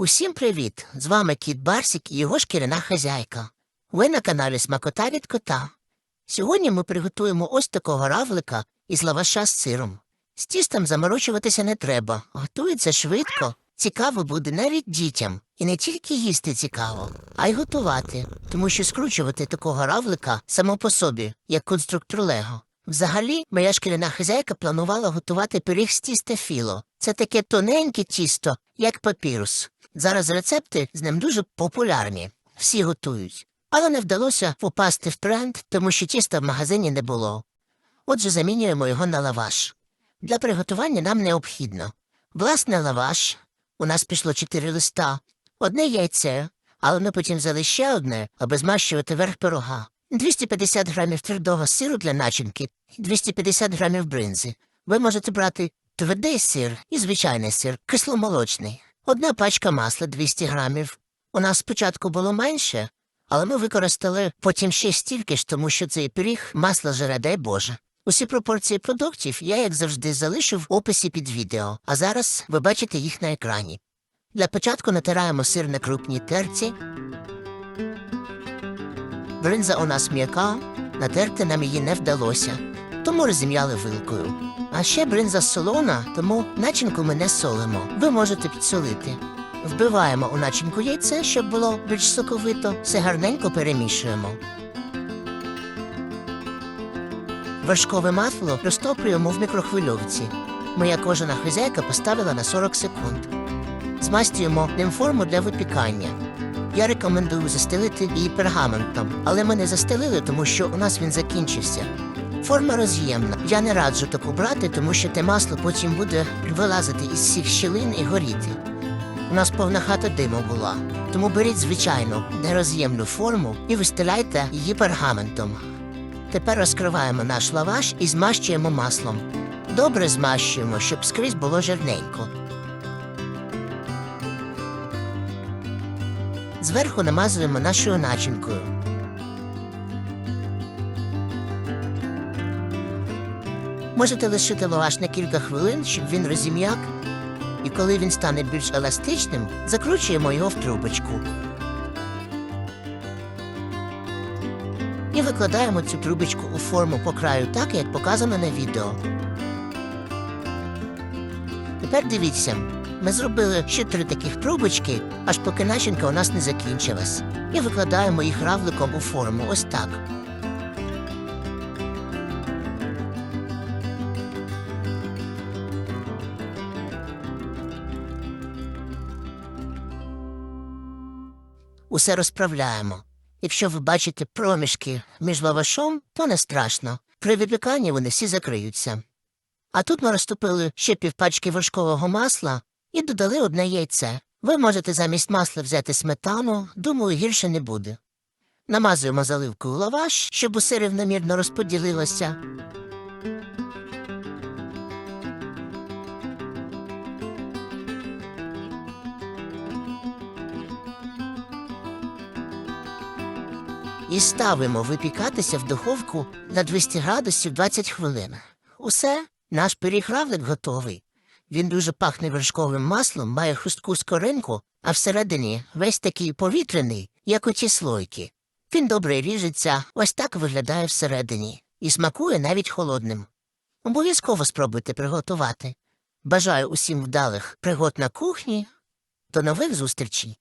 Усім привіт! З вами кіт Барсік і його шкіряна хазяйка. Ви на каналі Смакота від кота. Сьогодні ми приготуємо ось такого равлика із лаваша з сиром. З тістом заморочуватися не треба, готується швидко. Цікаво буде навіть дітям. І не тільки їсти цікаво, а й готувати, тому що скручувати такого равлика само по собі, як конструктор Лего. Взагалі, моя шкіряна хазяйка планувала готувати пиріг з тіста філо. Це таке тоненьке тісто, як папірус. Зараз рецепти з ним дуже популярні, всі готують. Але не вдалося попасти в тренд, тому що тіста в магазині не було. Отже, замінюємо його на лаваш. Для приготування нам необхідно власне лаваш. У нас пішло чотири листа, одне яйце, але ми потім взяли ще одне, аби змащувати верх пирога. 250 грамів твердого сиру для начинки і 250 грамів бринзи. Ви можете брати твердий сир і звичайний сир, кисломолочний. Одна пачка масла 200 грамів. У нас спочатку було менше, але ми використали потім ще стільки ж, тому що цей пиріг масло жере, дай Боже. Усі пропорції продуктів я, як завжди, залишу в описі під відео, а зараз ви бачите їх на екрані. Для початку натираємо сир на крупній терці. Бринза у нас м'яка, натерти нам її не вдалося, тому розім'яли вилкою. А ще бринза солона, тому начинку ми не солимо. Ви можете підсолити. Вбиваємо у начинку яйце, щоб було більш соковито, все гарненько перемішуємо. Вершкове масло розтоплюємо в мікрохвильовці. Моя кожана хазяйка поставила на 40 секунд. Змастюємо ним форму для випікання. Я рекомендую застелити її пергаментом, але ми не застелили, тому що у нас він закінчився. Форма роз'ємна. Я не раджу таку брати, тому що те масло потім буде вилазити із всіх щілин і горіти. У нас повна хата диму була, тому беріть звичайну нероз'ємну форму і вистеляйте її пергаментом. Тепер розкриваємо наш лаваш і змащуємо маслом. Добре змащуємо, щоб скрізь було жирненько. Зверху намазуємо нашою начинкою. Можете лишити лаваш на кілька хвилин, щоб він розім'як, і коли він стане більш еластичним, закручуємо його в трубочку. І викладаємо цю трубочку у форму по краю так, як показано на відео. Тепер дивіться, ми зробили ще три таких трубочки, аж поки начинка у нас не закінчилась. І викладаємо їх равликом у форму ось так. Усе розправляємо. Якщо ви бачите проміжки між лавашом, то не страшно. При випіканні вони всі закриються. А тут ми розтопили ще півпачки вершкового масла і додали одне яйце. Ви можете замість масла взяти сметану, думаю, гірше не буде. Намазуємо заливкою лаваш, щоб усе рівномірно розподілилося. І ставимо випікатися в духовку на 200 градусів 20 хвилин. Усе, наш пиріг-равлик готовий. Він дуже пахне вершковим маслом, має хрустку скоринку, а всередині весь такий повітряний, як у ті слойки. Він добре ріжеться, ось так виглядає всередині, і смакує навіть холодним. Обов'язково спробуйте приготувати. Бажаю усім вдалих пригод на кухні. До нових зустрічей!